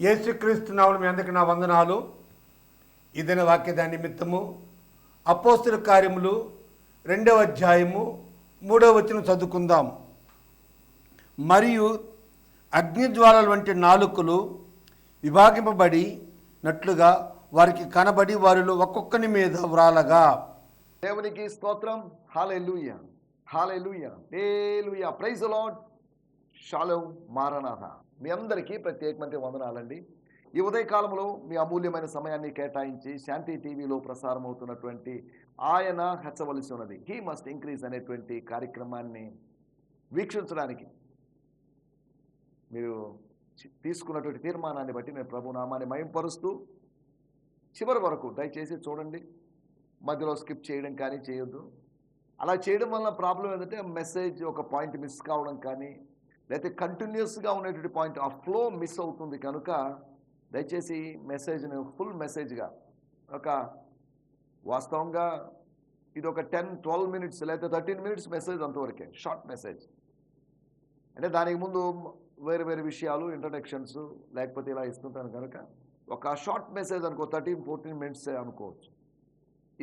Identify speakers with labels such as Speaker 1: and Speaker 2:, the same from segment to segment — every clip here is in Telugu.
Speaker 1: యేసుక్రీస్తు నామమున మీ అందరికీ నా వందనాలు. ఇదిన వాక్యదా నిమిత్తము అపోస్తుల కార్యములు రెండవ అధ్యాయము మూడవ వచనం చదువుకుందాం. మరియు అగ్నిజ్వాలల వంటి నాలుకలు విభాగింపబడి నట్లుగా వారికి కనబడి వారిలో ఒక్కొక్కని మీద వ్రాలగా.
Speaker 2: దేవునికి స్తోత్రం. Hallelujah hallelujah hallelujah. Praise Lord shallow మారనాథ మీ అందరికీ ప్రత్యేకమైన వందనాలండి. ఈ ఉదయకాలంలో మీ అమూల్యమైన సమయాన్ని కేటాయించి శాంతి టీవీలో ప్రసారం అవుతున్నటువంటి ఆయన హెచ్చవలసి ఉన్నది. హీ మస్ట్ ఇంక్రీజ్ అనేటువంటి కార్యక్రమాన్ని వీక్షించడానికి. మీరు తీసుకున్నటువంటి తీర్మానాన్ని బట్టి నేను ప్రభు నామాన్ని మయంపరుస్తూ చివరి వరకు దయచేసి చూడండి. మధ్యలో స్కిప్ చేయడం కానీ చేయొద్దు. అలా చేయడం వల్ల ప్రాబ్లం ఏంటంటే మెసేజ్ ఒక పాయింట్ మిస్ కావడం కానీ లేకపోతే కంటిన్యూస్గా ఉన్నటువంటి పాయింట్ ఆ ఫ్లో మిస్ అవుతుంది కనుక దయచేసి మెసేజ్ని ఫుల్ మెసేజ్గా ఒక వాస్తవంగా ఇది ఒక టెన్ ట్వెల్వ్ మినిట్స్ లేకపోతే థర్టీన్ మినిట్స్ మెసేజ్ అంతవరకే షార్ట్ మెసేజ్. అంటే దానికి ముందు వేరు వేరు విషయాలు ఇంట్రడక్షన్స్ లేకపోతే ఇలా ఇస్తుంటాను కనుక ఒక షార్ట్ మెసేజ్ అనుకో థర్టీన్ ఫోర్టీన్ మినిట్స్ అనుకోవచ్చు.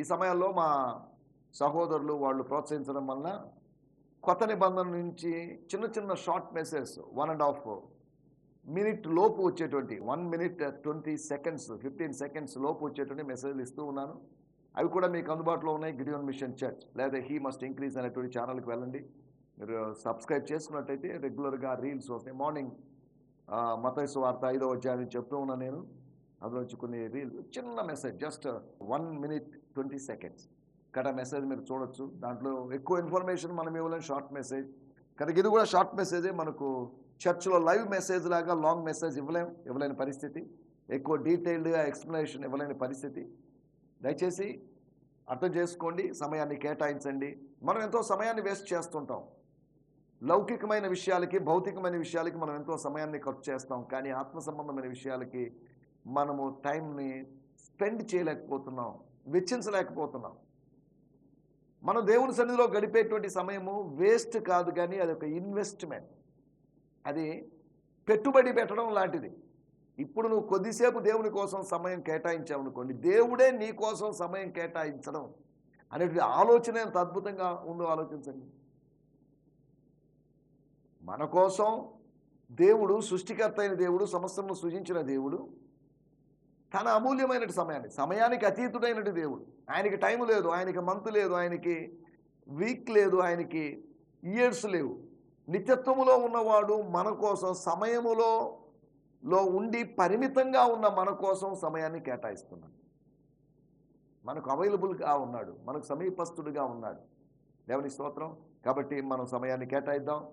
Speaker 2: ఈ సమయాల్లో మా సహోదరులు వాళ్ళు ప్రోత్సహించడం వలన కొత్త నిబంధన నుంచి చిన్న చిన్న short message one and half minute లోపు వచ్చేటువంటి one minute twenty seconds fifteen seconds లోపు వచ్చేటువంటి మెసేజ్లు ఇస్తూ ఉన్నాను. అవి కూడా మీకు అందుబాటులో ఉన్నాయి గిడియోన్ మిషన్ చర్చ్ లేదా హీ మస్ట్ ఇంక్రీజ్ అనేటువంటి ఛానల్కి వెళ్ళండి. మీరు సబ్స్క్రైబ్ చేసుకున్నట్టయితే రెగ్యులర్గా రీల్స్ వస్తాయి. మార్నింగ్ మతైసు వార్త ఐదో అధ్యాయం చెప్తూ ఉన్నాను నేను. అందులోంచి కొన్ని రీల్స్ చిన్న message just one minute twenty seconds ఇక్కడ మెసేజ్ మీరు చూడొచ్చు. దాంట్లో ఎక్కువ ఇన్ఫర్మేషన్ మనం ఇవ్వలేం షార్ట్ మెసేజ్ కనుక ఇది కూడా షార్ట్ మెసేజే మనకు చర్చ్లో లైవ్ మెసేజ్ లాగా లాంగ్ మెసేజ్ ఇవ్వలేం ఇవ్వలేని పరిస్థితి. ఎక్కువ డీటెయిల్డ్గా ఎక్స్ప్లెనేషన్ ఇవ్వలేని పరిస్థితి. దయచేసి అర్థం చేసుకోండి సమయాన్ని కేటాయించండి. మనం ఎంతో సమయాన్ని వేస్ట్ చేస్తుంటాం. లౌకికమైన విషయాలకి భౌతికమైన విషయాలకి మనం ఎంతో సమయాన్ని ఖర్చు చేస్తాం. కానీ ఆత్మ సంబంధమైన విషయాలకి మనము టైంని స్పెండ్ చేయలేకపోతున్నాం వెచ్చించలేకపోతున్నాం. మనం దేవుని సన్నిధిలో గడిపేటువంటి సమయము వేస్ట్ కాదు కానీ అది ఒక ఇన్వెస్ట్మెంట్. అది పెట్టుబడి పెట్టడం లాంటిది. ఇప్పుడు నువ్వు కొద్దిసేపు దేవుని కోసం సమయం కేటాయించావు అనుకోండి దేవుడే నీ కోసం సమయం కేటాయించడం అనేటువంటి ఆలోచన ఎంత అద్భుతంగా ఉందో ఆలోచించండి. మన కోసం దేవుడు సృష్టికర్త అయిన దేవుడు సమస్తను సృజించిన దేవుడు తన అమూల్యమైన సమయాన్ని సమయానికి అతీతుడైనటి దేవుడు. ఆయనకి టైం లేదు ఆయనకి మంత్ లేదు ఆయనకి వీక్ లేదు ఆయనకి ఇయర్స్ లేవు. నిత్యత్వములో ఉన్నవాడు మన కోసం సమయములో లో ఉండి పరిమితంగా ఉన్న మన కోసం సమయాన్ని కేటాయిస్తున్నాడు. మనకు అవైలబుల్గా ఉన్నాడు మనకు సమీపస్తుడిగా ఉన్నాడు. దేవుని స్తోత్రం. కాబట్టి మనం సమయాన్ని కేటాయిద్దాం.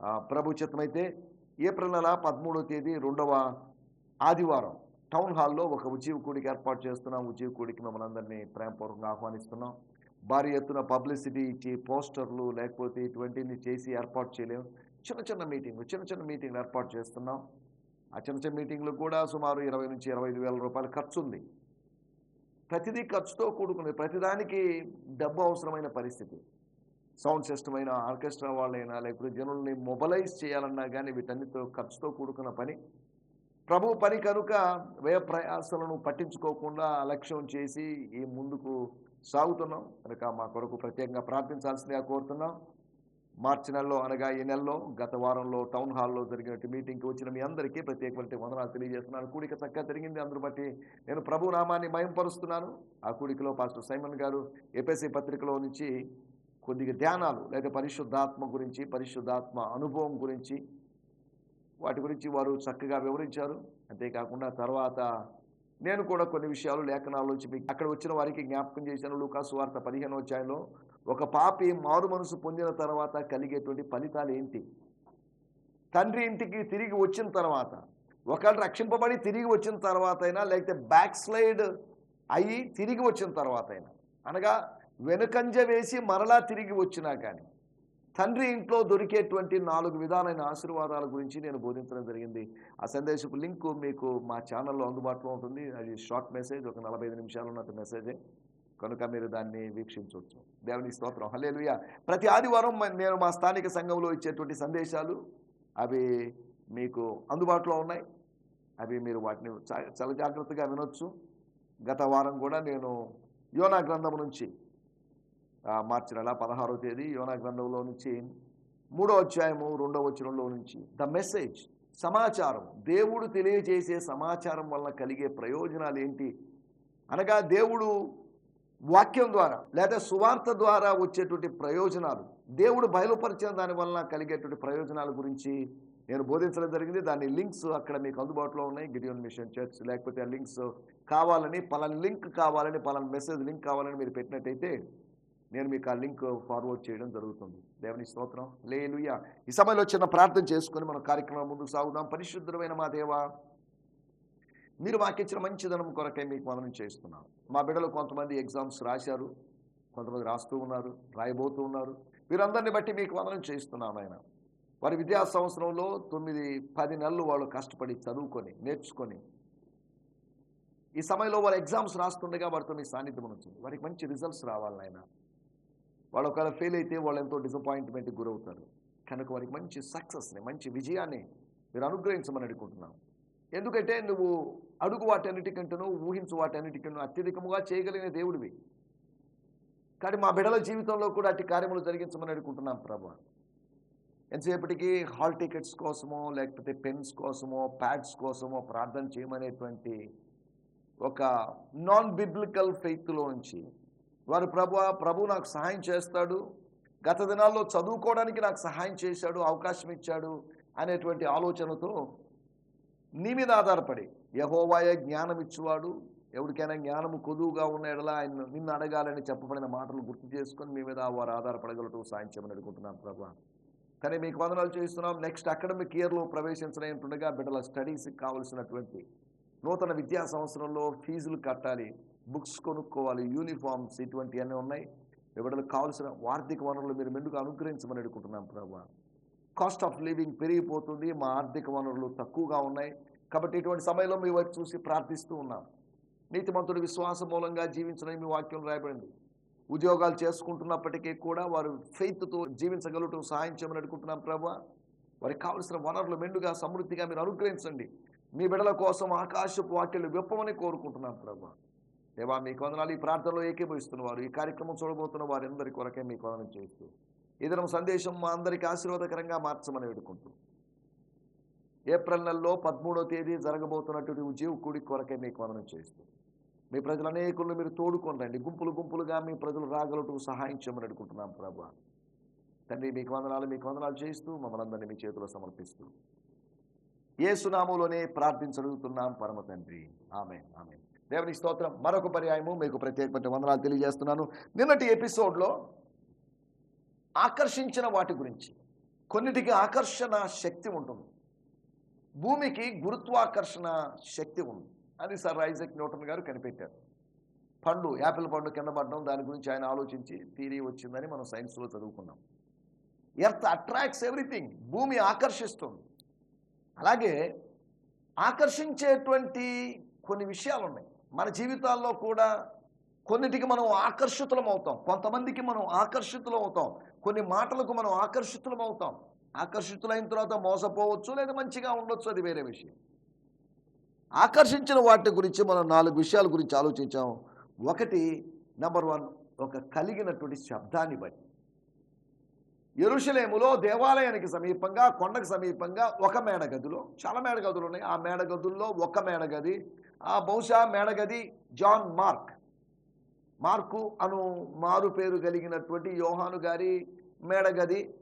Speaker 2: ఆ, ప్రభు చిత్తమైతే ఏప్రిల్ నెల పదమూడో తేదీ రెండవ ఆదివారం. టౌన్ హాల్లో ఒక ఉద్యోగ కూడికి ఏర్పాటు చేస్తున్నాం. ఉద్యోగ కూడికి మిమ్మల్ని అందరినీ ప్రేమపూర్వకంగా ఆహ్వానిస్తున్నాం. భారీ ఎత్తున పబ్లిసిటీ ఇచ్చి పోస్టర్లు లేకపోతే ఇటువంటివి చేసి ఏర్పాటు చేయలేము చిన్న చిన్న మీటింగ్లు చిన్న చిన్న మీటింగ్లు ఏర్పాటు చేస్తున్నాం. ఆ చిన్న చిన్న మీటింగ్లు కూడా సుమారు ఇరవై నుంచి ఇరవై ఐదు వేల రూపాయల ఖర్చు ఉంది ప్రతిదీ ఖర్చుతో కూడుకుంది ప్రతిదానికి డబ్బు అవసరమైన పరిస్థితి. సౌండ్ సిస్టమ్ అయినా ఆర్కెస్ట్రా వాళ్ళైనా లేకపోతే జనుల్ని మొబలైజ్ చేయాలన్నా కానీ వీటన్నిటితో ఖర్చుతో కూడుకున్న పని. ప్రభు పని కనుక వ్యయ ప్రయాసలను పట్టించుకోకుండా అలక్ష్యం చేసి ఈ ముందుకు సాగుతున్నాం. కనుక మా కొరకు ప్రత్యేకంగా ప్రార్థించాల్సిందిగా కోరుతున్నాం. మార్చి నెలలో అనగా ఈ నెలలో గత వారంలో టౌన్ హాల్లో జరిగినట్టు మీటింగ్కి వచ్చిన మీ అందరికీ ప్రత్యేకమైన వందనాలు తెలియజేస్తున్నాను. కూడిక చక్కగా జరిగింది. అందరు బట్టి నేను ప్రభు నామాన్ని మయంపరుస్తున్నాను. ఆ కూడికలో పాస్టర్ సైమన్ గారు ఏపీసీ పత్రికలో నుంచి కొద్దిగా ధ్యానాలు లేదా పరిశుద్ధాత్మ గురించి పరిశుద్ధాత్మ అనుభవం గురించి వాటి గురించి వారు చక్కగా వివరించారు. అంతేకాకుండా తర్వాత నేను కూడా కొన్ని విషయాలు లేఖనాల మీకు అక్కడ వచ్చిన వారికి జ్ఞాపకం చేశాను. లూకాసు వార్త పదిహేను అధ్యాయంలో ఒక పాపి మారు మనసు పొందిన తర్వాత కలిగేటువంటి ఫలితాలు ఏంటి? తండ్రి ఇంటికి తిరిగి వచ్చిన తర్వాత ఒకళ్ళు రక్షింపబడి తిరిగి వచ్చిన తర్వాత అయినా లేకపోతే బ్యాక్ స్లైడ్ అయ్యి తిరిగి వచ్చిన తర్వాత అయినా అనగా వెనుకంజ వేసి మరలా తిరిగి వచ్చినా కానీ తండ్రి ఇంట్లో దొరికేటువంటి నాలుగు విధాలైన ఆశీర్వాదాల గురించి నేను బోధించడం జరిగింది. ఆ సందేశపు లింక్ మీకు మా ఛానల్లో అందుబాటులో ఉంటుంది. అది షార్ట్ మెసేజ్ ఒక నలభై ఐదు నిమిషాలు ఉన్న మెసేజే. కనుక మీరు దాన్ని వీక్షించవచ్చు. దేవుని స్తోత్రం. హలేలుయ ప్రతి ఆదివారం నేను మా స్థానిక సంఘంలో ఇచ్చేటువంటి సందేశాలు అవి మీకు అందుబాటులో ఉన్నాయి. అవి మీరు వాటిని చా- చాలా జాగ్రత్తగా వినొచ్చు. గత వారం కూడా నేను యోనా గ్రంథం నుంచి మార్చి నెల పదహారో తేదీ యోనా గ్రంథంలో నుంచి మూడో అధ్యాయము రెండవ వచనంలో నుంచి. ద మెసేజ్ సమాచారం. దేవుడు తెలియజేసే సమాచారం వలన కలిగే ప్రయోజనాలు ఏంటి? అనగా దేవుడు వాక్యం ద్వారా లేదా సువార్త ద్వారా వచ్చేటువంటి ప్రయోజనాలు. దేవుడు బయలుపరిచిన దాని వలన కలిగేటువంటి ప్రయోజనాల గురించి నేను బోధించడం జరిగింది. దాని లింక్స్ అక్కడ మీకు అందుబాటులో ఉన్నాయి. Gideon mission church. లేకపోతే ఆ లింక్స్ కావాలని పలాన్ లింక్ కావాలని పలాన్ మెసేజ్ లింక్ కావాలని మీరు పెట్టినట్టయితే నేను మీకు ఆ లింక్ ఫార్వర్డ్ చేయడం జరుగుతుంది. దేవుని స్తోత్రం. లేలుయ ఈ సమయంలో చిన్న ప్రార్థన చేసుకొని మన కార్యక్రమం ముందుకు సాగుదాం. పరిశుద్ధమైన మా దేవా మీరు మాకిచ్చిన మంచి ధనం మీకు మనం చేస్తున్నాం. మా బిడ్డలు కొంతమంది ఎగ్జామ్స్ రాశారు కొంతమంది రాస్తూ ఉన్నారు రాయబోతూ ఉన్నారు. వీరందరిని బట్టి మీకు వందనం చేస్తున్నాం ఆయన. వారి విద్యా సంవత్సరంలో తొమ్మిది పది నెలలు వాళ్ళు కష్టపడి చదువుకొని నేర్చుకొని ఈ సమయంలో వారు ఎగ్జామ్స్ రాస్తుండగా వారితో మీ సాన్నిధ్యం వచ్చింది వారికి మంచి రిజల్ట్స్ రావాలి ఆయన వాళ్ళు ఒకవేళ ఫెయిల్ అయితే వాళ్ళు ఎంతో డిసప్పాయింట్మెంట్కి గురవుతారు. కనుక వారికి మంచి సక్సెస్ని మంచి విజయాన్ని మీరు అనుగ్రహించమని అడుగుకుంటున్నాను ఎందుకంటే నువ్వు అడుగు వాటన్నిటికంటేనూ ఊహించు వాటన్నిటికంటూ అత్యధికముగా చేయగలిగిన దేవుడివి. కానీ మా బిడల జీవితంలో కూడా అట్టి కార్యములు జరిగించమని అడుగుకుంటున్నాం ప్రభా. ఎంతసేపటికి హాల్ టికెట్స్ కోసమో లేకపోతే పెన్స్ కోసమో ప్యాడ్స్ కోసమో ప్రార్థన చేయమనేటువంటి ఒక నాన్ బిబ్లికల్ ఫెయిత్లో నుంచి వారు ప్రభు ప్రభు నాకు సహాయం చేస్తాడు. గత దినాల్లో చదువుకోవడానికి నాకు సహాయం చేశాడు అవకాశం ఇచ్చాడు అనేటువంటి ఆలోచనతో నీ మీద ఆధారపడి యహోవాయే జ్ఞానం ఇచ్చువాడు. ఎవరికైనా జ్ఞానము కొదువుగా ఉన్న ఎడల ఆయన నిన్ను అడగాలని చెప్పబడిన మాటలు గుర్తు చేసుకొని మీ మీద వారు ఆధారపడగలటం సాయం చేయమని అడుగుతున్నాను ప్రభా. కానీ మీకు వందనాలు చేస్తున్నాం. నెక్స్ట్ అకాడమిక్ ఇయర్లో ప్రవేశించలేంటుండగా బిడ్డల స్టడీస్కి కావలసినటువంటి నూతన విద్యా సంవత్సరంలో ఫీజులు కట్టాలి. బుక్స్ కొనుక్కోవాలి యూనిఫామ్స్ ఇటువంటివన్నీ ఉన్నాయి. మీ కావాల్సిన ఆర్థిక వనరులు మీరు మెండుగా అనుగ్రహించమని అడుగుతున్నాం ప్రభా. కాస్ట్ ఆఫ్ లివింగ్ పెరిగిపోతుంది మా ఆర్థిక వనరులు తక్కువగా ఉన్నాయి. కాబట్టి ఇటువంటి సమయంలో మీ వైపు చూసి ప్రార్థిస్తూ ఉన్నాం. నీతిమంతుడు విశ్వాస మూలంగా జీవించడం మీ వాక్యం రాయబడింది. ఉద్యోగాలు చేసుకుంటున్నప్పటికీ కూడా వారు ఫెయిత్తో జీవించగలటం సహాయం చేయమని అడుగుతున్నాం ప్రభా. వారికి కావలసిన వనరులు మెండుగా సమృద్ధిగా మీరు అనుగ్రహించండి. మీ బిడల కోసం ఆకాశపు వాక్యలు విప్పమని కోరుకుంటున్నాం ప్రభా. దేవా మీ వందనాలు ఈ ప్రార్థనలో ఏకీభవిస్తున్న వారు ఈ కార్యక్రమం చూడబోతున్న వారందరి కొరకే మీకు వందనం చేస్తూ ఈ సందేశం మా అందరికీ ఆశీర్వాదకరంగా మార్చమని వేడుకుంటూ ఏప్రిల్ నెలలో పదమూడో తేదీ జరగబోతున్నటువంటి ఉద్యోగ కూడి కొరకే మీకు వందనం చేస్తూ మీ ప్రజలు అనేకులను మీరు తోడుకొని రండి గుంపులు గుంపులుగా మీ ప్రజలు రాగలటకు సహాయం చేయమని అడుగుతున్నాం ప్రభా. తండ్రి మీకు వందనాలు మీకు వందనాలు చేస్తూ మమ్మల్ని అందరినీ మీ చేతిలో సమర్పిస్తూ ఏ సునామోలోనే ప్రార్థించగలుగుతున్నాం పరమ తండ్రి. ఆమె ఆమె దేవుని స్తోత్రం. మరొక పర్యాయము మీకు ప్రత్యేకమైన వందనాలు తెలియజేస్తున్నాను. నిన్నటి ఎపిసోడ్లో ఆకర్షించిన వాటి గురించి కొన్నిటికి ఆకర్షణ శక్తి ఉంటుంది. భూమికి గురుత్వాకర్షణ శక్తి ఉంది. అని సర్ ఐజక్ న్యూటన్ గారు కనిపెట్టారు. పండు యాపిల్ పండు కింద పడడం దాని గురించి ఆయన ఆలోచించి థీరీ వచ్చిందని మనం సైన్స్లో చదువుకున్నాం. ఎర్త్ అట్రాక్ట్స్ ఎవ్రీథింగ్ భూమి ఆకర్షిస్తుంది. అలాగే ఆకర్షించేటువంటి కొన్ని విషయాలు ఉన్నాయి మన జీవితాల్లో కూడా కొన్నిటికి మనం ఆకర్షితులం అవుతాం. కొంతమందికి మనం ఆకర్షితులం అవుతాం. కొన్ని మాటలకు మనం ఆకర్షితులం అవుతాం. ఆకర్షితులైన తర్వాత మోసపోవచ్చు లేదా మంచిగా ఉండొచ్చు అది వేరే విషయం. ఆకర్షించిన వాటి గురించి మనం నాలుగు విషయాల గురించి ఆలోచించాం. ఒకటి నెంబర్ వన్ ఒక కలిగినటువంటి శబ్దాన్ని బట్టి. ఎరుషలేములో దేవాలయానికి సమీపంగా కొండకు సమీపంగా ఒక మేడగదిలో చాలా మేడగదులు ఉన్నాయి. ఆ మేడగదుల్లో ఒక మేడగది బహుశా మేడగది జాన్ మార్క్. మార్కు అను మారు పేరు కలిగినటువంటి యోహాను గారి మేడగది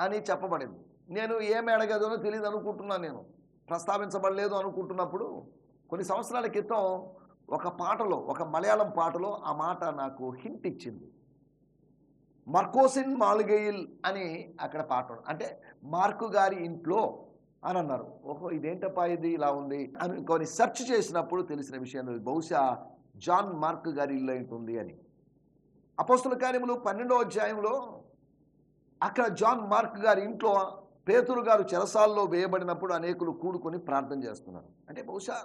Speaker 2: అని చెప్పబడింది. నేను ఏ మేడగదినో తెలియదు అనుకుంటున్నాను నేను. ప్రస్తావించబడలేదు అనుకుంటున్నప్పుడు కొన్ని సంవత్సరాల క్రితం ఒక పాటలో ఒక మలయాళం పాటలో ఆ మాట నాకు హింట్ ఇచ్చింది. మర్కోసిన్ మాల్గెయిల్ అని అక్కడ పాట అంటే మార్కు గారి ఇంట్లో అని అన్నారు ఓహో ఇదేంటప్పా ఇది? ఇలా ఉంది. అని కొన్ని సెర్చ్ చేసినప్పుడు తెలిసిన విషయం బహుశా జాన్ మార్క్ గారి ఇల్లు ఉంటుంది అని. అపోస్తుల కార్యములు పన్నెండో అధ్యాయంలో అక్కడ జాన్ మార్క్ గారి ఇంట్లో పేతురు గారు చెరసాల్లో వేయబడినప్పుడు అనేకులు కూడుకొని ప్రార్థన చేస్తున్నారు. అంటే బహుశా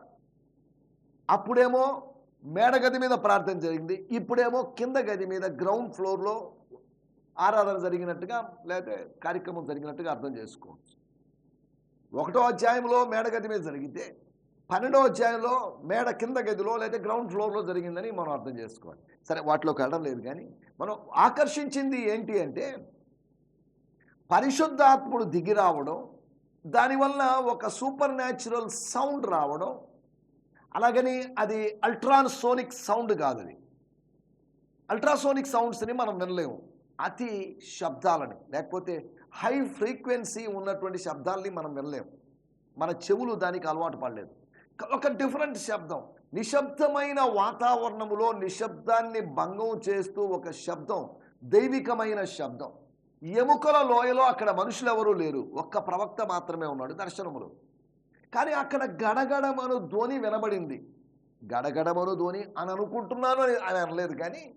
Speaker 2: అప్పుడేమో మేడగది మీద ప్రార్థన జరిగింది. ఇప్పుడేమో కింద గది మీద గ్రౌండ్ ఫ్లోర్లో ఆరాధన జరిగినట్టుగా లేకపోతే కార్యక్రమం జరిగినట్టుగా అర్థం చేసుకోవచ్చు. ఒకటో అధ్యాయంలో మేడగది మీద జరిగితే పన్నెండో అధ్యాయంలో మేడ కింద గదిలో లేదా గ్రౌండ్ ఫ్లోర్లో జరిగిందని మనం అర్థం చేసుకోవాలి. సరే వాటిలోకి వెళ్ళడం లేదు కానీ మనం ఆకర్షించింది ఏంటి అంటే పరిశుద్ధాత్ముడు దిగి రావడం దానివల్ల ఒక సూపర్ న్యాచురల్ సౌండ్ రావడం అలాగని అది అల్ట్రాసోనిక్ సౌండ్ కాదు అది. అల్ట్రాసోనిక్ సౌండ్స్ని మనం వినలేము. అతి శబ్దాలని లేకపోతే హై ఫ్రీక్వెన్సీ ఉన్నటువంటి శబ్దాల్ని మనం వినలేము. మన చెవులు దానికి అలవాటు పడలేదు. ఒక డిఫరెంట్ శబ్దం. నిశ్శబ్దమైన వాతావరణములో నిశ్శబ్దాన్ని భంగం చేస్తూ ఒక శబ్దం దైవికమైన శబ్దం. ఎముకల లోయలో అక్కడ మనుషులు ఎవరూ లేరు. ఒక్క ప్రవక్త మాత్రమే ఉన్నాడు దర్శనములు. కానీ అక్కడ గడగడమను ధ్వని వినబడింది. గడగడమను ధ్వని అని అనుకుంటున్నాను అని అని అనలేదు కానీ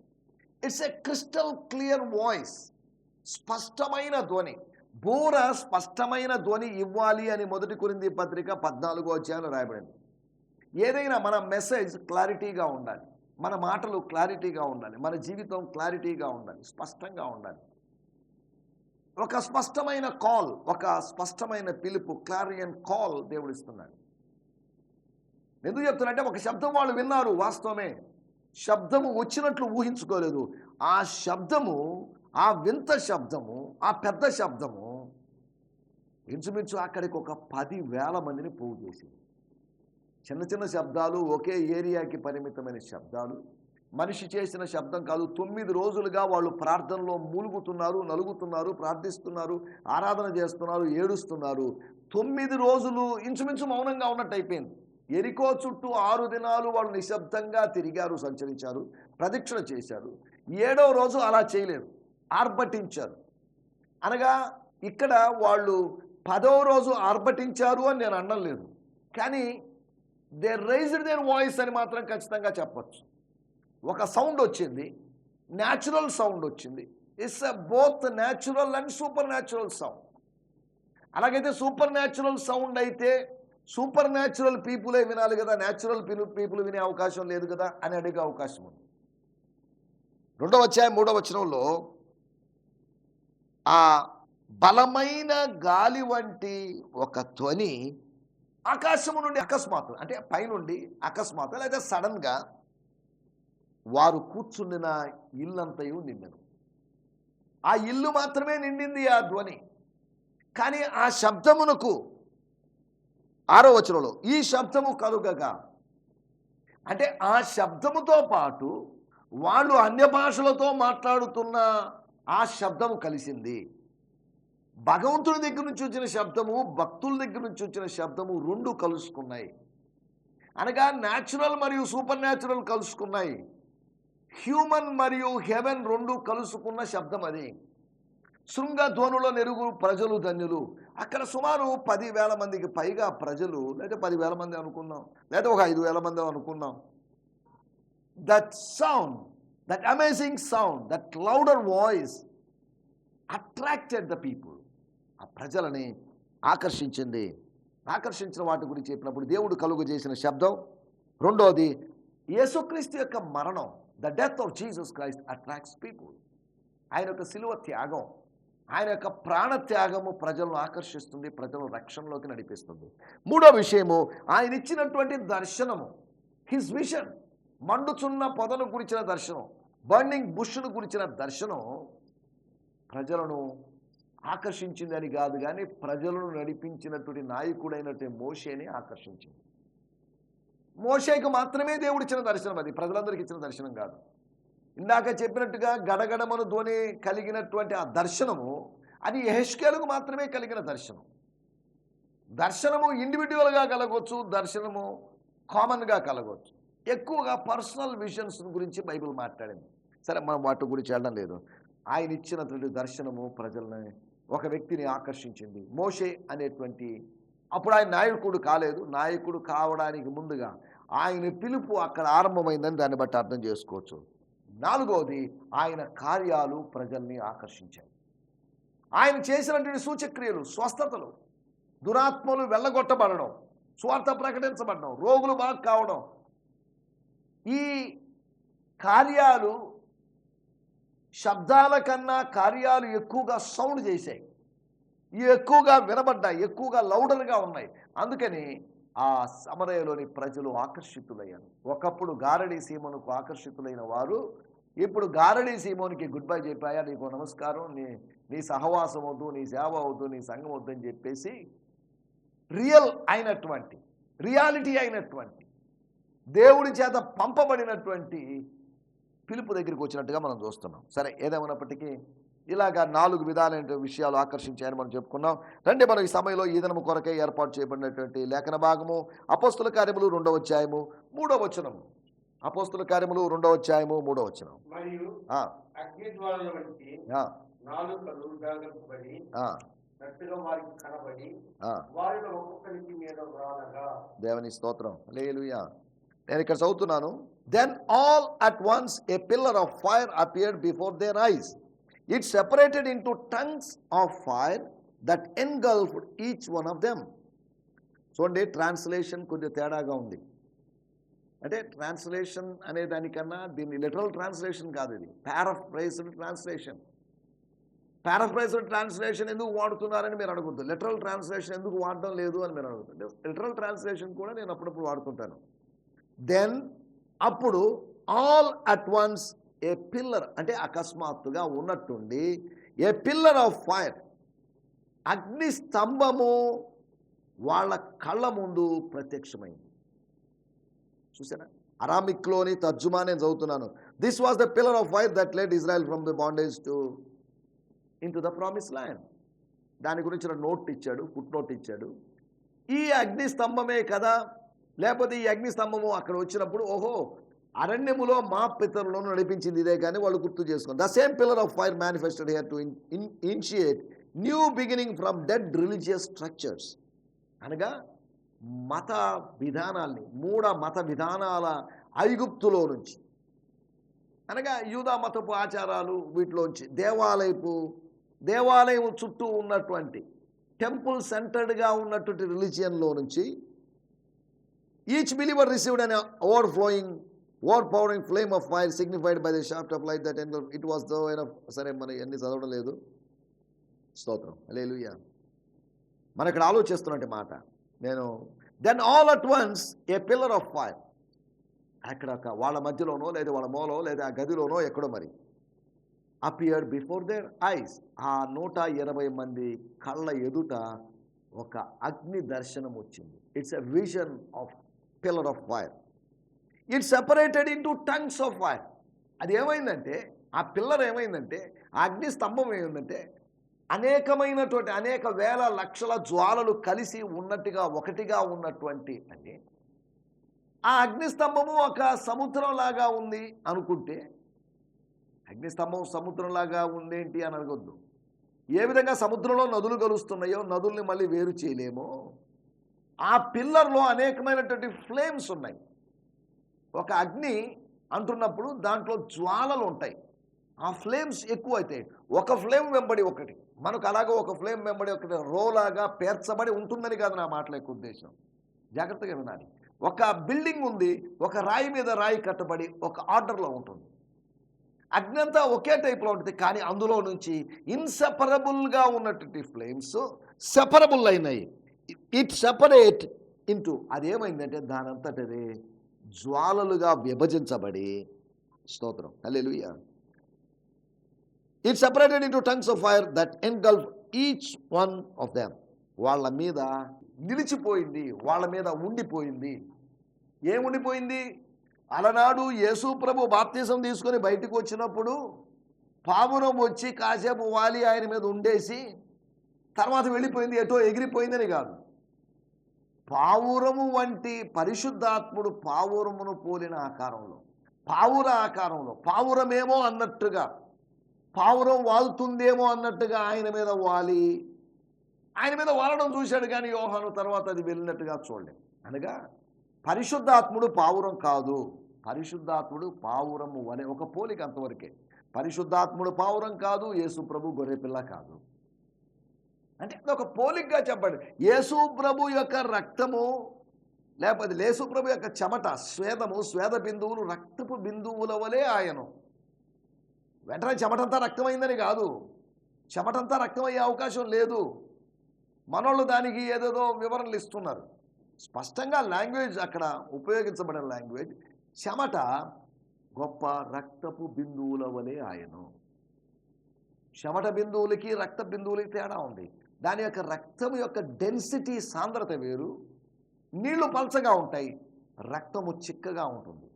Speaker 2: it's a crystal clear voice స్పష్టమైన ధ్వని. బూర స్పష్టమైన ధ్వని ఇవ్వాలి అని మొదటి కురింది పత్రిక పద్నాలుగో అధ్యాయంలో రాయబడింది. ఏదైనా మన మెసేజ్ క్లారిటీగా ఉండాలి. మన మాటలు క్లారిటీగా ఉండాలి. మన జీవితం క్లారిటీగా ఉండాలి. స్పష్టంగా ఉండాలి. ఒక స్పష్టమైన కాల్ ఒక స్పష్టమైన పిలుపు క్లారియన్ కాల్ దేవుడిస్తున్నాడు. ఎందుకు చెప్తున్నంటే ఒక శబ్దం వాళ్ళు విన్నారు వాస్తవమే. శబ్దము వచ్చినట్లు ఊహించుకోలేదు. ఆ శబ్దము ఆ వింత శబ్దము ఆ పెద్ద శబ్దము ఇంచుమించు అక్కడికి ఒక పది వేల మందిని పోగు చేసింది. చిన్న చిన్న శబ్దాలు ఒకే ఏరియాకి పరిమితమైన శబ్దాలు. మనిషి చేసిన శబ్దం కాదు తొమ్మిది రోజులుగా వాళ్ళు ప్రార్థనలో మూలుగుతున్నారు నలుగుతున్నారు ప్రార్థిస్తున్నారు ఆరాధన చేస్తున్నారు ఏడుస్తున్నారు. తొమ్మిది రోజులు ఇంచుమించు మౌనంగా ఉన్నట్టు అయిపోయింది. ఎరికో చుట్టూ ఆరు దినాలు వాళ్ళు నిశ్శబ్దంగా తిరిగారు సంచరించారు ప్రదక్షిణ చేశారు. ఏడవ రోజు అలా చేయలేదు. ఆర్భటించారు. అనగా ఇక్కడ వాళ్ళు పదవ రోజు ఆర్భటించారు అని నేను అనడం లేదు. కానీ దే రైజ్డ్ దేర్ వాయిస్ అని మాత్రం ఖచ్చితంగా చెప్పచ్చు. ఒక సౌండ్ వచ్చింది. న్యాచురల్ సౌండ్ వచ్చింది. It's a both natural and supernatural sound అలాగైతే సూపర్ న్యాచురల్ సౌండ్ అయితే సూపర్ న్యాచురల్ పీపులే వినాలి కదా. న్యాచురల్ పీపుల్ వినే అవకాశం లేదు కదా అని అడిగే అవకాశం ఉంది. రెండవ అధ్యాయం మూడవ వచనంలో ఆ బలమైన గాలి వంటి ఒక ధ్వని ఆకాశము నుండి అకస్మాత్తు అంటే పైనుండి అకస్మాత్తు లేదా సడన్గా వారు కూర్చుండిన ఇల్లంతయు నిండెను. ఆ ఇల్లు మాత్రమే నిండింది ఆ ధ్వని. కానీ ఆ శబ్దమునకు ఆరో వచనంలో ఈ శబ్దము కలుగగా. అంటే ఆ శబ్దముతో పాటు వాళ్ళు అన్య భాషలతో మాట్లాడుతున్న ఆ శబ్దము కలిసింది. భగవంతుడి దగ్గర నుంచి వచ్చిన శబ్దము భక్తుల దగ్గర నుంచి వచ్చిన శబ్దము రెండు కలుసుకున్నాయి. అనగా న్యాచురల్ మరియు సూపర్ న్యాచురల్ కలుసుకున్నాయి. హ్యూమన్ మరియు హెవెన్ రెండు కలుసుకున్న శబ్దం అది. శృంగధ్వనుల నెరుగు ప్రజలు ధన్యులు. అక్కడ సుమారు పదివేల మందికి పైగా ప్రజలు లేదా పదివేల మంది అనుకున్నాం లేదా ఒక ఐదు వేల మంది అనుకున్నాం that sound that amazing sound that louder voice attracted the people ఆ ప్రజలని ఆకర్షించింది. ఆకర్షించిన వాటి గురించి చెప్పినప్పుడు దేవుడు కలుగు చేసిన శబ్దం. రెండోది యేసుక్రీస్తు యొక్క మరణం the death of Jesus Christ attracts people ఆయన యొక్క సిలువ త్యాగం ఆయన యొక్క ప్రాణ త్యాగము ప్రజలను ఆకర్షిస్తుంది ప్రజలను రక్షణలోకి నడిపిస్తుంది. మూడో విషయము ఆయన ఇచ్చినటువంటి దర్శనము హిజ్ విషన్ మండుచున్న పొదను గురించిన దర్శనం. బర్నింగ్ బుష్ను గురించిన దర్శనం ప్రజలను ఆకర్షించిందని కాదు కానీ ప్రజలను నడిపించినటువంటి నాయకుడైనటువంటి మోషేని ఆకర్షించింది. మోషేకు మాత్రమే దేవుడిచ్చిన దర్శనం అది. ప్రజలందరికీ ఇచ్చిన దర్శనం కాదు. ఇందాక చెప్పినట్టుగా గడగడమను ధ్వని కలిగినటువంటి ఆ దర్శనము అది యహెష్కేలకు మాత్రమే కలిగిన దర్శనం. దర్శనము ఇండివిజువల్గా కలగవచ్చు దర్శనము కామన్గా కలగవచ్చు ఎక్కువగా పర్సనల్ విజన్స్ గురించి బైబిల్ మాట్లాడింది. సరే మనం వాటి గురించి వెళ్ళడం లేదు. ఆయన ఇచ్చినటువంటి దర్శనము ప్రజల్ని ఒక వ్యక్తిని ఆకర్షించింది. మోషే అనేటువంటి అప్పుడు ఆయన నాయకుడు కాలేదు. నాయకుడు కావడానికి ముందుగా ఆయన పిలుపు అక్కడ ఆరంభమైందని దాన్ని బట్టి అర్థం చేసుకోవచ్చు. నాలుగవది ఆయన కార్యాలు ప్రజల్ని ఆకర్షించాయి. ఆయన చేసినటువంటి సూచక్రియలు స్వస్థతలు దురాత్మలు వెళ్ళగొట్టబడడం స్వార్థ ప్రకటించబడడం రోగులు బాగా కావడం ఈ కార్యాలు శబ్దాల కన్నా కార్యాలు ఎక్కువగా సౌండ్ చేశాయి. ఎక్కువగా వినబడ్డాయి ఎక్కువగా లౌడర్గా ఉన్నాయి. అందుకని ఆ సమరయలోని ప్రజలు ఆకర్షితులయ్యారు. ఒకప్పుడు గారడి సీమనుకు ఆకర్షితులైన వారు ఇప్పుడు గారడి సీమోనికి గుడ్ బై చెప్పాయా నీకు నమస్కారం నీ నీ సహవాసం వద్దు నీ సేవ వద్దు నీ సంఘం వద్దు అని చెప్పేసి రియల్ అయినటువంటి రియాలిటీ అయినటువంటి దేవుడి చేత పంపబడినటువంటి పిలుపు దగ్గరికి వచ్చినట్టుగా మనం చూస్తున్నాం. సరే ఏదేమైనప్పటికీ ఇలాగా నాలుగు విధాలైన విషయాలు ఆకర్షించాయని మనం చెప్పుకున్నాం. రండి మనం ఈ సమయంలో ఈ దినము కొరకై ఏర్పాటు చేయబడినటువంటి లేఖన భాగము అపోస్తుల కార్యములు రెండవ అధ్యాయము మూడవ వచనము అపోస్తుల కార్యములు రెండవ అధ్యాయము మూడవ వచనం. దేవుని స్తోత్రం. లేలుయా నేను ఇక్కడ చదువుతున్నాను. Then all at once a pillar of fire appeared before their eyes it separated into tongues of fire that engulfed each one of them చూడండి ట్రాన్స్లేషన్ కొంచెం తేడాగా ఉంది. అంటే ట్రాన్స్లేషన్ అనే దానికన్నా దీన్ని లిటరల్ ట్రాన్స్లేషన్ కాదు ఇది. ప్యారఫ్రైజ్డ్ ట్రాన్స్లేషన్ ప్యారఫ్రైజ్డ్ ట్రాన్స్లేషన్ ఎందుకు వాడుతున్నారని మీరు అడుగుతుంది లిటరల్ ట్రాన్స్లేషన్ ఎందుకు వాడడం లేదు అని మీరు అడుగుతుంది లిటరల్ ట్రాన్స్లేషన్ కూడా నేను అప్పుడప్పుడు వాడుతుంటాను దెన్ అప్పుడు all at once a pillar అంటే అకస్మాత్తుగా ఉన్నట్టుండి ఏ పిల్లర్ ఆఫ్ ఫైర్ అగ్ని స్తంభము వాళ్ళ కళ్ళ ముందు ప్రత్యక్షమైంది. చూసారా? అరామిక్లోని తర్జుమా నేను చదువుతున్నాను. This was the pillar of fire that led Israel from the bondage to into the promise land దాని గురించిన నోట్ ఇచ్చాడు ఫుట్ నోట్ ఇచ్చాడు. ఈ అగ్ని స్తంభమే కదా లేకపోతే ఈ అగ్నిస్తంభము అక్కడ వచ్చినప్పుడు ఓహో అరణ్యములో మా పితరులను నడిపించింది ఇదే కానీ వాళ్ళు గుర్తు చేసుకోండి the same pillar of fire manifested here to initiate new beginning from dead religious structures అనగా మత విధానాల్ని మూఢ మత విధానాల ఐగుప్తులో నుంచి. అనగా యూదా మతపు ఆచారాలు వీటిలోంచి దేవాలయపు దేవాలయం చుట్టూ ఉన్నటువంటి టెంపుల్ సెంటర్డ్గా ఉన్నటువంటి రిలీజియన్లో నుంచి each believer received an overflowing overpowering flame of fire signified by the shaft of light that and it was though సరే మన అన్ని చదవడం లేదు? స్తోత్రం. లేలు మన ఇక్కడ ఆలోచిస్తున్నట్టు మాట. నేను then all at once a pillar of fire అక్కడ ఒక వాళ్ళ మధ్యలోనో లేదా వాళ్ళ మూలో లేదా ఆ గదిలోనో ఎక్కడో మరి అపియర్ బిఫోర్ దేర్ ఐస్ ఆ నూట ఇరవై మంది కళ్ళ ఎదుట ఒక అగ్ని దర్శనం వచ్చింది. It's a vision of pillar of fire it separated into tongues of fire అది ఏమైందంటే ఆ పిల్లర్ ఏమైందంటే ఆ అగ్ని స్తంభం ఏమైందంటే అనేకమైనటువంటి అనేక వేల లక్షల జ్వాలలు కలిసి ఉన్నట్టుగా ఒకటిగా ఉన్నటువంటి అంటే ఆ అగ్నిస్తంభము ఒక సముద్రంలాగా ఉంది అనుకుంటే అగ్నిస్తంభం సముద్రంలాగా ఉందేంటి అని అడగొద్దు. ఏ విధంగా సముద్రంలో నదులు కలుస్తున్నాయో నదుల్ని మళ్ళీ వేరు చేయలేమో. ఆ పిల్లర్లో అనేకమైనటువంటి ఫ్లేమ్స్ ఉన్నాయి. ఒక అగ్ని అంటున్నప్పుడు దాంట్లో జ్వాలలు ఉంటాయి. ఆ ఫ్లేమ్స్ ఎక్కువ అవుతాయి ఒక ఫ్లేమ్ వెంబడి ఒకటి. మనకు అలాగ ఒక ఫ్లేమ్ వెంబడి ఒకటి రోలాగా పేర్చబడి ఉంటుందని కాదు నా మాటల యొక్క ఉద్దేశం. జాగ్రత్తగా వినాలి. ఒక బిల్డింగ్ ఉంది. ఒక రాయి మీద రాయి కట్టబడి ఒక ఆర్డర్లో ఉంటుంది. అగ్ని అంతా ఒకే టైప్లో ఉంటుంది. కానీ అందులో నుంచి ఇన్సెపరబుల్గా ఉన్నటువంటి ఫ్లేమ్స్ సెపరబుల్ అయినాయి. ఇట్ సపరేట్ ఇంటూ అదేమైందంటే దానంతటదే జ్వాలలుగా విభజించబడి స్తోత్రం hallelujah. It separated into tongues of fire that engulf each one of them వాళ్ళ మీద నిలిచిపోయింది వాళ్ళ మీద ఉండిపోయింది. ఏముండిపోయింది అలనాడు యేసు ప్రభు బాప్తీసం తీసుకొని బయటకు వచ్చినప్పుడు పావురం వచ్చి కాసేపు వాలి ఆయన మీద ఉండేసి తర్వాత వెళ్ళిపోయింది ఎటో ఎగిరిపోయిందని కాదు. పావురము వంటి పరిశుద్ధాత్ముడు పావురమును పోలిన ఆకారంలో పావుర ఆకారంలో పావురమేమో అన్నట్టుగా పావురం వాలుతుందేమో అన్నట్టుగా ఆయన మీద వాలి. ఆయన మీద వాలడం చూశాడు కానీ యోహాను తర్వాత అది వెళ్ళినట్టుగా చూడలేదు. అనగా పరిశుద్ధాత్ముడు పావురం కాదు. పరిశుద్ధాత్ముడు పావురము అనే ఒక పోలిక అంతవరకే. పరిశుద్ధాత్ముడు పావురం కాదు యేసు ప్రభు గొర్రెపిల్ల కాదు. అంటే ఒక పోలికగా చెప్పండి. యేసు ప్రభు యొక్క రక్తము లేకపోతే లేసు ప్రభు యొక్క చెమట స్వేదము స్వేద బిందువులు రక్తపు బిందువుల వలె ఆయను. వెంటనే చెమటంతా రక్తమైందని కాదు. చెమటంతా రక్తమయ్యే అవకాశం లేదు. మనోళ్ళు దానికి ఏదేదో వివరణలు ఇస్తున్నారు. స్పష్టంగా లాంగ్వేజ్ అక్కడ ఉపయోగించబడిన లాంగ్వేజ్ చెమట గొప్ప రక్తపు బిందువుల వలె ఆయను. చెమట బిందువులకి రక్త బిందువులకి తేడా ఉంది. దాని యొక్క రక్తం యొక్క డెన్సిటీ సాంద్రత వేరు. నీళ్ళు పలచగా ఉంటాయి. రక్తము చిక్కగా ఉంటుంది.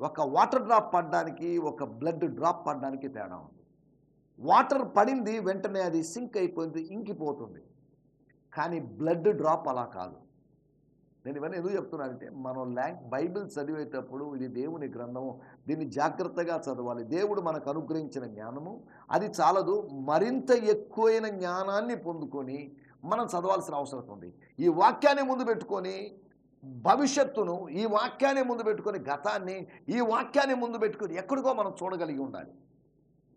Speaker 2: ఒక వాటర్ డ్రాప్ పడడానికి ఒక బ్లడ్ డ్రాప్ పడడానికి తేడా ఉంది వాటర్ పడింది వెంటనే అది సింక్ అయిపోయింది ఇంకిపోతుంది. కానీ బ్లడ్ డ్రాప్ అలా కాదు. నేను ఇవన్నీ ఎందుకు చెప్తున్నానంటే మనం ల్యాంగ్ బైబిల్ చదివేటప్పుడు ఇది దేవుని గ్రంథము దీన్ని జాగ్రత్తగా చదవాలి. దేవుడు మనకు అనుగ్రహించిన జ్ఞానము అది చాలదు. మరింత ఎక్కువైన జ్ఞానాన్ని పొందుకొని మనం చదవాల్సిన అవసరం ఉంది. ఈ వాక్యాన్ని ముందు పెట్టుకొని భవిష్యత్తును ఈ వాక్యాన్ని ముందు పెట్టుకొని గతాన్ని ఈ వాక్యాన్ని ముందు పెట్టుకొని ఎక్కడికో మనం చూడగలిగి ఉండాలి.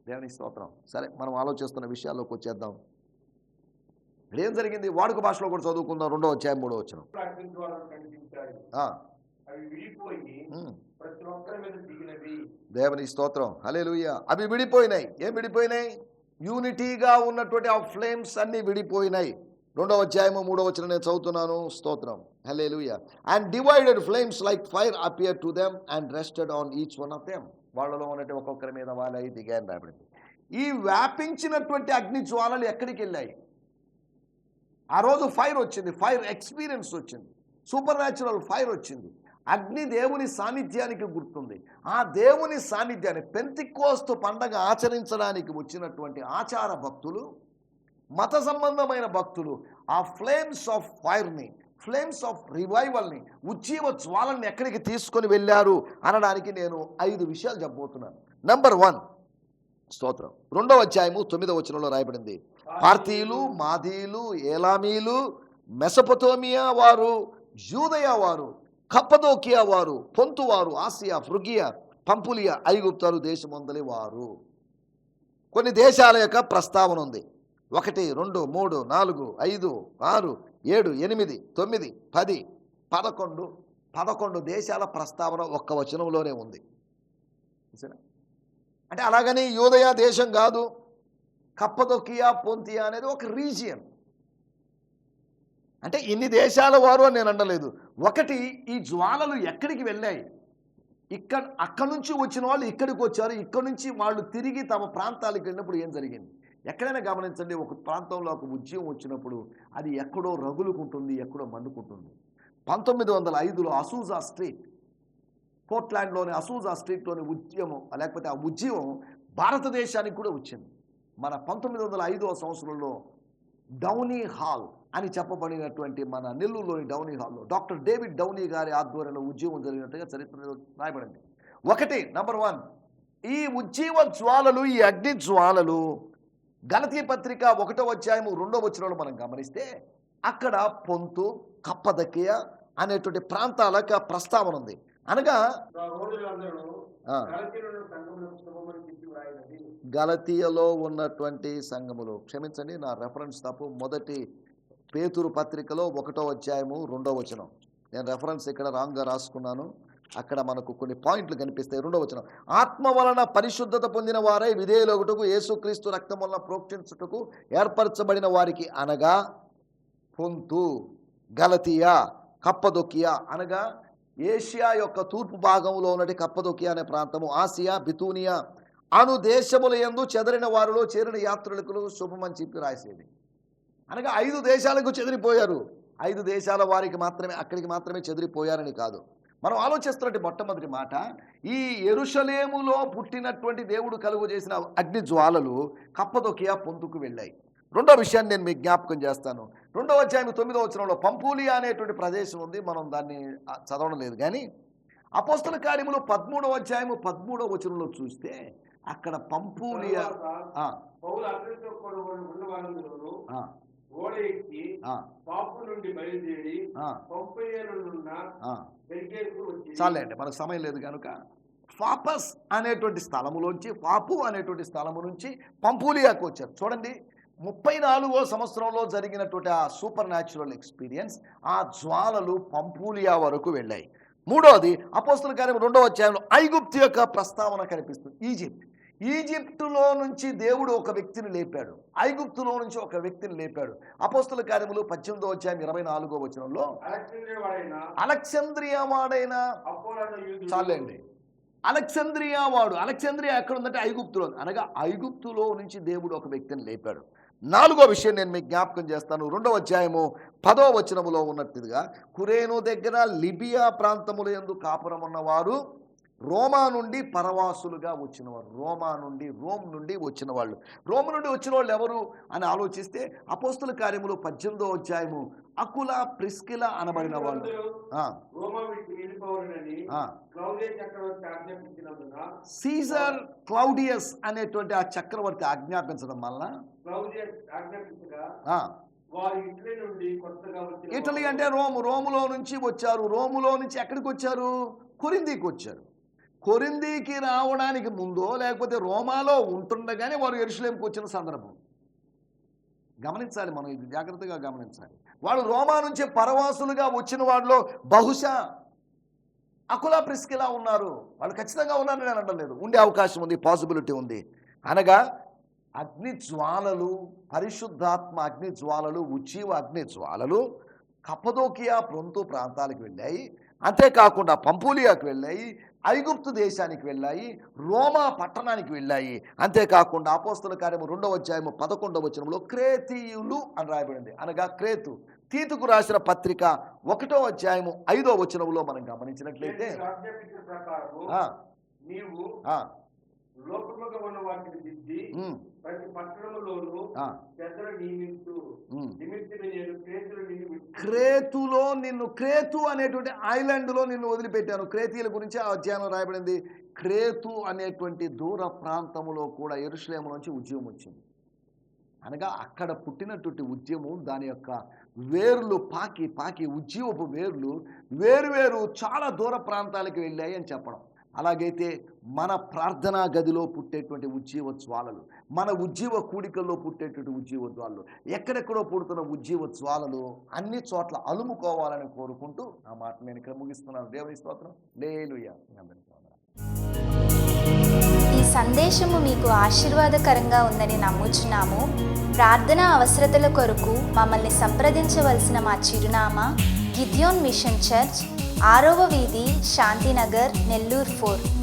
Speaker 2: దేవుని స్తోత్రం. సరే మనం ఆలోచిస్తున్న విషయాల్లోకి వచ్చేద్దాం. ఇక్కడ ఏం జరిగింది? వాడుక భాషలో కూడా చదువుకుందాం రెండో వచ్చాయి మూడో వచ్చిన దేవుని స్తోత్రం. హలేలుయ్య అవి విడిపోయినాయి. ఏం విడిపోయినాయి? యూనిటీగా ఉన్నటువంటి ఆ ఫ్లేమ్స్ అన్ని విడిపోయినాయి. రెండవ అధ్యాయము మూడవ వచ్చిన నేను చదువుతున్నాను. స్తోత్రం. Hallelujah and divided flames like fire appear to them and rested on each one of them వాళ్ళలో ఉన్నట్టు ఒక్కొక్కరి మీద వాళ్ళై దిగాయని రాబడింది ఈ వ్యాపించినటువంటి అగ్ని జ్వాలలు ఎక్కడికి వెళ్ళాయి? ఆ రోజు ఫైర్ వచ్చింది ఫైర్ ఎక్స్పీరియన్స్ వచ్చింది సూపర్ న్యాచురల్ ఫైర్ వచ్చింది. అగ్ని దేవుని సాన్నిధ్యానికి గుర్తుంది. ఆ దేవుని సాన్నిధ్యాన్ని పెంతికోస్తు పండగ ఆచరించడానికి వచ్చినటువంటి ఆచార భక్తులు మత సంబంధమైన భక్తులు ఆ ఫ్లేమ్స్ ఆఫ్ ఫైర్ని ఫ్లేమ్స్ ఆఫ్ రివైవల్ని ఉజ్జీవ జ్వాలని ఎక్కడికి తీసుకొని వెళ్ళారు అనడానికి నేను ఐదు విషయాలు చెప్పబోతున్నాను. నెంబర్ వన్ స్తోత్రం. రెండవ అధ్యాయము తొమ్మిదవ వచనంలో రాయబడింది. పార్తీయులు మాదీయులు ఏలామీలు మెసపతోమియా వారు జూదయ వారు కప్పదోకియా వారు పొంతువారు ఆసియా ఫ్రుగియా పంపులియా ఐగుప్తారు దేశమందలి వారు కొన్ని దేశాల యొక్క ప్రస్తావన ఉంది. ఒకటి రెండు మూడు నాలుగు ఐదు ఆరు ఏడు ఎనిమిది తొమ్మిది పది పదకొండు పదకొండు దేశాల ప్రస్తావన ఒక్క వచనంలోనే ఉంది. అంటే అలాగని యూదయ దేశం కాదు. కప్పదొక్కియా పొంతియా అనేది ఒక రీజియన్. అంటే ఇన్ని దేశాల వారు అని నేను అనలేదు. ఒకటి ఈ జ్వాలలు ఎక్కడికి వెళ్ళాయి? ఇక్కడ అక్కడి నుంచి వచ్చిన వాళ్ళు ఇక్కడికి వచ్చారు. ఇక్కడ నుంచి వాళ్ళు తిరిగి తమ ప్రాంతాలకు వెళ్ళినప్పుడు ఏం జరిగింది? ఎక్కడైనా గమనించండి ఒక ప్రాంతంలో ఒక ఉద్యమం వచ్చినప్పుడు అది ఎక్కడో రగులుకుంటుంది ఎక్కడో మండుకుంటుంది. పంతొమ్మిది వందల ఐదులో అసూజా స్ట్రీట్ పోర్ట్లాండ్లోని అసూజా స్ట్రీట్లోని ఉద్యమం లేకపోతే ఆ ఉద్యమం భారతదేశానికి కూడా వచ్చింది. మన పంతొమ్మిది వందల ఐదవ సంవత్సరంలో డౌనీ హాల్ అని చెప్పబడినటువంటి మన నెల్లూరులోని డౌనీ హాల్లో డాక్టర్ డేవిడ్ డౌనీ గారి ఆధ్వర్యంలో ఉద్యమం జరిగినట్టుగా చరిత్రలో రాయబడింది. ఒకటి నంబర్ వన్ ఈ ఉజ్జీవ జ్వాలలు ఈ అగ్ని జ్వాలలు గలతీ పత్రిక ఒకటో అధ్యాయము రెండో వచ్చినలో మనం గమనిస్తే అక్కడ పొంతు కప్పదకియ అనేటువంటి ప్రాంతాలకు ప్రస్తావన ఉంది. అనగా గలతీయలో ఉన్నటువంటి సంఘములు. క్షమించండి నా రెఫరెన్స్ తప్పు. మొదటి పేతురు పత్రికలో ఒకటో అధ్యాయము రెండో వచనం. నేను రెఫరెన్స్ ఇక్కడ రాంగ్గా రాసుకున్నాను. అక్కడ మనకు కొన్ని పాయింట్లు కనిపిస్తాయి. రెండో వచనం. ఆత్మ వలన పరిశుద్ధత పొందిన వారై విధేయులొకటకు యేసుక్రీస్తు రక్తం వలన ప్రోక్షించుటకు ఏర్పరచబడిన వారికి అనగా పొంతు గలతీయా కప్పదొకియా అనగా ఏషియా యొక్క తూర్పు భాగంలో ఉన్నటి కప్పదొకియా అనే ప్రాంతము. ఆసియా బితూనియా అను దేశముల యందు చెదరిన వారిలో చేరిన యాత్రికులు శుభమని చెప్పి రాసేది. అనగా ఐదు దేశాలకు చెదిరిపోయారు. ఐదు దేశాల వారికి మాత్రమే అక్కడికి మాత్రమే చెదిరిపోయారని కాదు. మనం ఆలోచిస్తున్నట్టు మొట్టమొదటి మాట ఈ ఎరుషలేములో పుట్టినటువంటి దేవుడు కలుగు చేసిన అగ్ని జ్వాలలు కప్పదొకియా పొందుకు వెళ్ళాయి. రెండో విషయాన్ని నేను మీకు జ్ఞాపకం చేస్తాను. రెండవ అధ్యాయం తొమ్మిదో వచనంలో పంపూలియా అనేటువంటి ప్రదేశం ఉంది మనం దాన్ని చదవడం లేదు. కానీ అపోస్తల కార్యములు పదమూడవ అధ్యాయము పదమూడవ వచనంలో చూస్తే అక్కడ పంపూలియా చాలండి మనకు సమయం లేదు కనుక. ఫాపస్ అనేటువంటి స్థలములోంచి ఫాపు అనేటువంటి స్థలము నుంచి పంపూలియాకు వచ్చారు. చూడండి ముప్పై నాలుగో సంవత్సరంలో జరిగినటువంటి ఆ సూపర్ న్యాచురల్ ఎక్స్పీరియన్స్ ఆ జ్వాలలు పంపూలియా వరకు వెళ్ళాయి. మూడోది అపోస్తుల కార్యం రెండో అధ్యాయంలో ఐగుప్తు యొక్క ప్రస్తావన కనిపిస్తుంది. ఈజిప్ట్. ఈజిప్టులో నుంచి దేవుడు ఒక వ్యక్తిని లేపాడు. ఐగుప్తులో నుంచి ఒక వ్యక్తిని లేపాడు. అపోస్తుల కార్యములు పద్దెనిమిదో అధ్యాయం ఇరవై నాలుగో వచనంలో అలెక్సంద్రియా వాడైన చాలండి. అలెక్సంద్రియా వాడు. అలెక్సంద్రియా ఎక్కడ ఉందంటే ఐగుప్తులో. అనగా ఐగుప్తులో నుంచి దేవుడు ఒక వ్యక్తిని లేపాడు. నాలుగో విషయం నేను మీకు జ్ఞాపకం చేస్తాను. రెండవ అధ్యాయము పదో వచనములో ఉన్నట్టుగా కురేను దగ్గర లిబియా ప్రాంతముల ఎందు కాపురం ఉన్నవారు రోమా నుండి పరవాసులుగా వచ్చినవారు. రోమా నుండి రోమ్ నుండి వచ్చిన వాళ్ళు రోమ్ నుండి వచ్చిన వాళ్ళు ఎవరు అని ఆలోచిస్తే అపోస్తుల కార్యములు పద్దెనిమిదో అధ్యాయము అకుల ప్రిస్కిల అనబడిన వాళ్ళు. సీజర్ క్లౌడియస్ అనేటువంటి ఆ చక్రవర్తి ఆజ్ఞాపించడం
Speaker 1: వారు వచ్చిన
Speaker 2: ఇటలీ అంటే రోము రోములో నుంచి వచ్చారు. రోములో నుంచి ఎక్కడికి వచ్చారు? కొరిందీకి వచ్చారు. కొరిందీకి రావడానికి ముందో లేకపోతే రోమాలో ఉంటుండగానే వారు ఎరుసలేంకి వచ్చిన సందర్భం. గమనించాలి మనం ఇది జాగ్రత్తగా గమనించాలి. వాళ్ళు రోమా నుంచి పరవాసులుగా వచ్చిన వాళ్ళలో బహుశా అకులా ప్రిస్కిలా ఉన్నారు. వాళ్ళు ఖచ్చితంగా ఉన్నారని నేను అనడం ఉండే అవకాశం ఉంది పాసిబిలిటీ ఉంది. అనగా అగ్ని జ్వాలలు పరిశుద్ధాత్మ అగ్ని జ్వాలలు ఉజ్జీవ అగ్ని జ్వాలలు కప్పదోకియా ప్రొంతు ప్రాంతాలకు వెళ్ళాయి. అంతేకాకుండా పంపూలియాకు వెళ్ళాయి. ఐగుప్తు దేశానికి వెళ్ళాయి రోమా పట్టణానికి వెళ్ళాయి. అంతేకాకుండా అపోస్తుల కార్యము రెండవ అధ్యాయము పదకొండవ వచనంలో క్రేతీయులు అని రాయబడింది. అనగా క్రేతు. తీతుకు రాసిన పత్రిక ఒకటో అధ్యాయము ఐదో వచనంలో మనం గమనించినట్లయితే
Speaker 1: నీవు క్రేతులు నిన్ను
Speaker 2: క్రేతులో క్రేతు అనేటువంటి ఐలాండ్లో నిన్ను వదిలిపెట్టాను. క్రేతీయుల గురించి ఆ అధ్యాయంలో రాయబడింది. క్రేతు అనేటువంటి దూర ప్రాంతములో కూడా ఎరుషలేము నుంచి ఉద్యమం వచ్చింది. అనగా అక్కడ పుట్టినటువంటి ఉద్యమం దాని యొక్క వేర్లు పాకి పాకి ఉద్యమపు వేర్లు వేరువేరు చాలా దూర ప్రాంతాలకు వెళ్ళాయి అని చెప్పడం. అలాగైతే మన ప్రార్థనా గదిలో పుట్టేటువంటి ఉజ్జీవ జ్వాలలు మన ఉజ్జీవ కూడికల్లో పుట్టేటువంటి ఉజ్జీవ జ్వాలలు ఎక్కడెక్కడో పుడుతున్న ఉజ్జీవ జ్వాలలు అన్ని చోట్ల అలుముకోవాలని కోరుకుంటూ ఆ మాట నేను ఇక్కడ ముగిస్తున్నాను. దేవుని స్తోత్రం. లేలుయ్యా
Speaker 3: ఈ సందేశము మీకు ఆశీర్వాదకరంగా ఉందని నమ్ముచున్నాము. ప్రార్థన అవసరతల కొరకు మమ్మల్ని సంప్రదించవలసిన మా చిరునామా గిద్యోన్ మిషన్ చర్చ్ ఆరవ వీధి శాంతినగర్ నెల్లూరు ఫోర్.